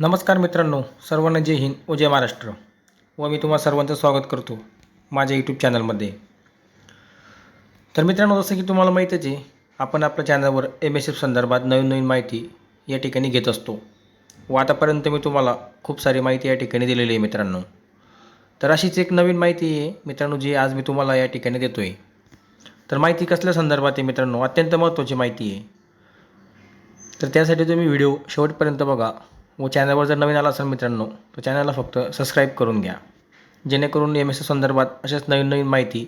नमस्कार मित्रांनो सर्वांना जय हिंद व जय महाराष्ट्र. व मी तुम्हा सर्वांचं स्वागत करतो माझ्या यूट्यूब चॅनलमध्ये तर मित्रांनो जसं की तुम्हाला माहीतच आहे आपण आपल्या चॅनलवर एम एस एफ संदर्भात नवीन नवीन माहिती या ठिकाणी घेत असतो. व आतापर्यंत मी तुम्हाला खूप सारी माहिती या ठिकाणी दिलेली आहे मित्रांनो. तर अशीच एक नवीन माहिती आहे मित्रांनो जी आज मी तुम्हाला या ठिकाणी देतो आहे तर माहिती कसल्या संदर्भात आहे मित्रांनो अत्यंत महत्त्वाची माहिती आहे. तर त्यासाठी तुम्ही व्हिडिओ शेवटपर्यंत बघा. व चॅनलवर जर नवीन आला असेल मित्रांनो तर चॅनलला फक्त सबस्क्राईब करून घ्या. जेणेकरून एम एस संदर्भात अशाच नवीन नवीन माहिती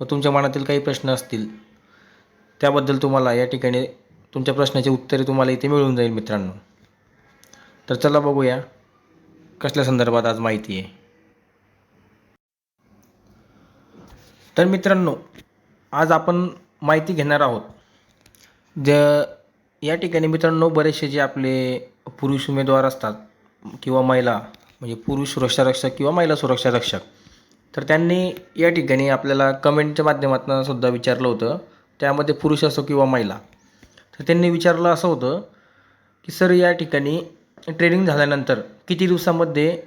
व तुमच्या मनातील काही प्रश्न असतील त्याबद्दल तुम्हाला या ठिकाणी तुमच्या प्रश्नाची उत्तरे तुम्हाला इथे मिळून जाईल मित्रांनो. तर चला बघूया कसल्या संदर्भात आज माहिती आहे. तर मित्रांनो आज आपण माहिती घेणार आहोत. ज या ठिकाणी मित्रांनो बरेचसे जे आपले पुरुष उमेदवार असतात किंवा महिला म्हणजे पुरुष सुरक्षा रक्षक किंवा महिला सुरक्षा रक्षक तर त्यांनी या ठिकाणी आपल्याला कमेंटच्या माध्यमातून सुद्धा विचारलं होतं. त्यामध्ये पुरुष असो किंवा महिला. तर त्यांनी विचारलं असं होतं की सर या ठिकाणी ट्रेनिंग झाल्यानंतर किती दिवसामध्ये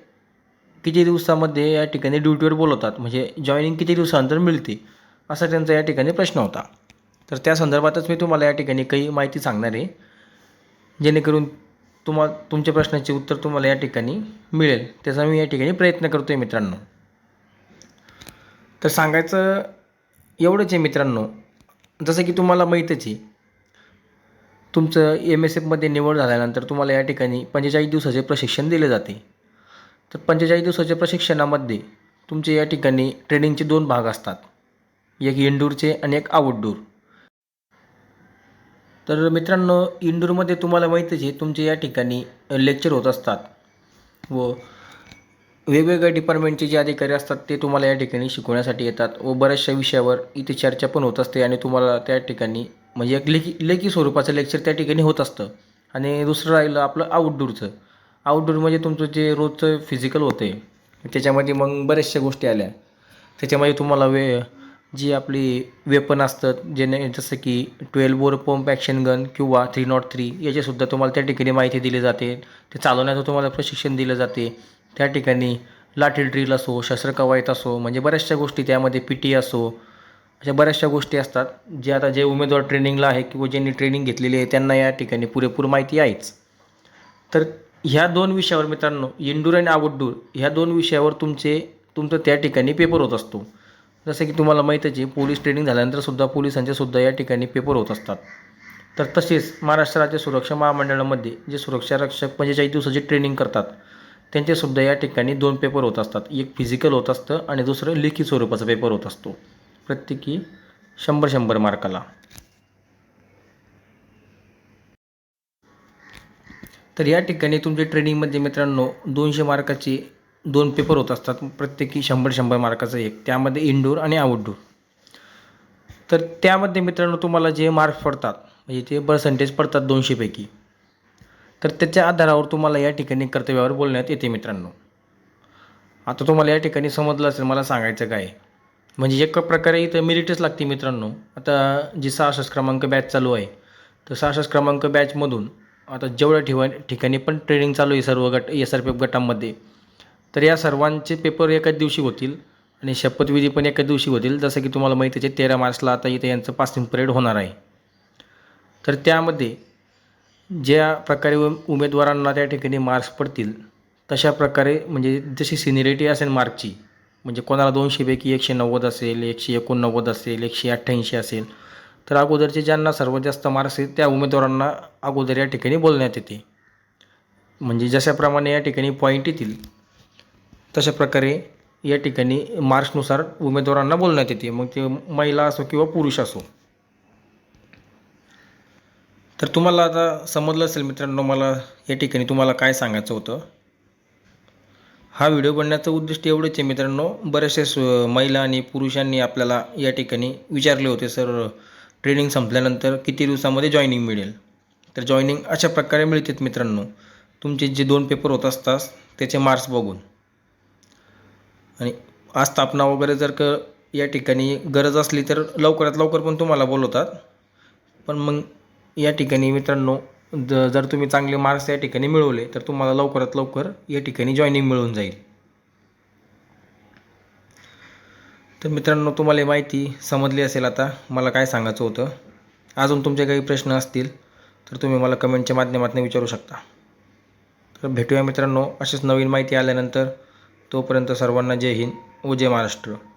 किती दिवसामध्ये या ठिकाणी ड्युटीवर बोलवतात? म्हणजे जॉईनिंग किती दिवसानंतर मिळते? असा त्यांचा या ठिकाणी प्रश्न होता. तर त्या संदर्भातच मी तुम्हाला या ठिकाणी काही माहिती सांगणार आहे. जेणेकरून तुम्हा तुमच्या प्रश्नाचे उत्तर तुम्हाला या ठिकाणी मिळेल. त्याचा मी या ठिकाणी प्रयत्न करतो आहे मित्रांनो. तर सांगायचं एवढंच आहे मित्रांनो. जसं की तुम्हाला माहीतच आहे तुमचं एम एस एफमध्ये निवड झाल्यानंतर तुम्हाला या ठिकाणी पंचेचाळीस दिवसाचे प्रशिक्षण दिले जाते. तर पंचेचाळीस दिवसाच्या प्रशिक्षणामध्ये तुमचे या ठिकाणी ट्रेनिंगचे दोन भाग असतात. एक इंडूरचे आणि एक आउटडोर तर मित्रांनो इंदूरमध्ये तुम्हाला माहीतच आहे तुमचे या ठिकाणी लेक्चर होत असतात. व वेगवेगळ्या डिपार्टमेंटचे जे अधिकारी असतात ते तुम्हाला या ठिकाणी शिकवण्यासाठी येतात. व बऱ्याचशा विषयावर इथे चर्चा पण होत असते आणि तुम्हाला त्या ठिकाणी म्हणजे एक लेखी लेखी स्वरूपाचं लेक्चर त्या ठिकाणी होत असतं. आणि दुसरं राहिलं आपलं आउटडोरचं आउटडोर म्हणजे तुमचं जे रोजचं फिजिकल होतं आहे त्याच्यामध्ये मग बऱ्याचशा गोष्टी आल्या. त्याच्यामध्ये तुम्हाला वे जी आपली वेपन असतात जेणे जसं की twelve bore pump action gun किंवा थ्री नॉट थ्री याचेसुद्धा तुम्हाला त्या ठिकाणी माहिती दिली जाते. ते चालवण्याचं तुम्हाला प्रशिक्षण दिलं जाते. त्या ठिकाणी लाठी ड्रिल असो शस्त्र कवायत असो म्हणजे बऱ्याचशा गोष्टी त्यामध्ये पी टी असो अशा बऱ्याचशा गोष्टी असतात. जे आता जे उमेदवार ट्रेनिंगला आहे किंवा ज्यांनी ट्रेनिंग घेतलेली आहे त्यांना या ठिकाणी पुरेपूर माहिती आहेच. तर ह्या दोन विषयावर मित्रांनो इंडोर आणि आउटडूर ह्या दोन विषयावर तुमचे तुमचं त्या ठिकाणी पेपर होत असतो. जसं की तुम्हाला माहीतच आहे पोलीस ट्रेनिंग झाल्यानंतरसुद्धा पोलिसांचेसुद्धा या ठिकाणी पेपर होत असतात. तर तसेच महाराष्ट्र राज्य सुरक्षा महामंडळामध्ये जे सुरक्षा रक्षक म्हणजे पंचेचाळीस दिवसाची ट्रेनिंग करतात त्यांचेसुद्धा या ठिकाणी दोन पेपर होत असतात. एक फिजिकल होत असतं आणि दुसरं लेखी स्वरूपाचा पेपर होत असतो. प्रत्येकी शंभर शंभर मार्काला. तर या ठिकाणी तुमच्या ट्रेनिंगमध्ये मित्रांनो दोनशे मार्काची दोन पेपर होत असतात. प्रत्येकी शंभर शंभर मार्काचं एक. त्यामध्ये इनडोर आणि आउटडोर तर त्यामध्ये मित्रांनो तुम्हाला जे मार्क्स पडतात म्हणजे ते पर्सेंटेज पडतात दोनशेपैकी तर त्याच्या आधारावर तुम्हाला या ठिकाणी कर्तव्यावर बोलण्यात येते मित्रांनो. आता तुम्हाला या ठिकाणी समजलं असेल मला सांगायचं काय? म्हणजे एक प्रकारे इथं मेरिटच लागते मित्रांनो. आता जी सहासष्ट क्रमांक बॅच चालू आहे तर सहासष्ट क्रमांक बॅचमधून आता जेवढ्या ठिवा ठिकाणी पण ट्रेनिंग चालू आहे सर्व गट एस आर पी एफ गटामध्ये तर या सर्वांचे पेपर एकाच दिवशी होतील आणि शपथविधी पण एकाच दिवशी होतील. जसं की तुम्हाला माहितीच आहे तेरा मार्चला आता इथे यांचं पासिंग परेड होणार आहे. तर त्यामध्ये ज्या प्रकारे उमेदवारांना त्या ठिकाणी मार्क्स पडतील तशा प्रकारे म्हणजे जशी सिनिरिटी असेल मार्कची म्हणजे कोणाला दोनशेपैकी एकशे नव्वद असेल एकशे एकोणनव्वद असेल एकशे अठ्ठ्याऐंशी असेल तर अगोदरचे ज्यांना सर्वात जास्त मार्क्स आहेत त्या उमेदवारांना अगोदर या ठिकाणी बोलण्यात येते. म्हणजे जशाप्रमाणे या ठिकाणी पॉईंट येतील तशा प्रकारे या ठिकाणी मार्क्सनुसार उमेदवारांना बोलण्यात येते. मग ते महिला असो किंवा पुरुष असो. तर तुम्हाला आता समजलं असेल मित्रांनो मला या ठिकाणी तुम्हाला काय सांगायचं होतं. हा व्हिडिओ बनण्याचं उद्दिष्ट एवढंच आहे मित्रांनो. बरेचसे महिला आणि पुरुषांनी आपल्याला या ठिकाणी विचारले होते सर ट्रेनिंग संपल्यानंतर किती दिवसामध्ये जॉईनिंग मिळेल? तर जॉईनिंग अशा प्रकारे मिळतात मित्रांनो. तुमचे जे दोन पेपर होत असतात त्याचे मार्क्स बघून. आणि आस्थापना वगैरे जर का या ठिकाणी गरज असली तर लवकरात लवकर पण तुम्हाला बोलवतात. पण मग या ठिकाणी मित्रांनो ज जर तुम्ही चांगले मार्क्स या ठिकाणी मिळवले तर तुम्हाला लवकरात लवकर या ठिकाणी जॉईनिंग मिळून जाईल. तर मित्रांनो तुम्हाला माहिती समजली असेल आता मला काय सांगायचं होतं? अजून तुमचे काही प्रश्न असतील तर तुम्ही मला कमेंटच्या माध्यमातून विचारू शकता. तर भेटूया मित्रांनो अशीच नवीन माहिती आल्यानंतर. तोपर्यंत सर्वांना जय हिंद. व जय महाराष्ट्र.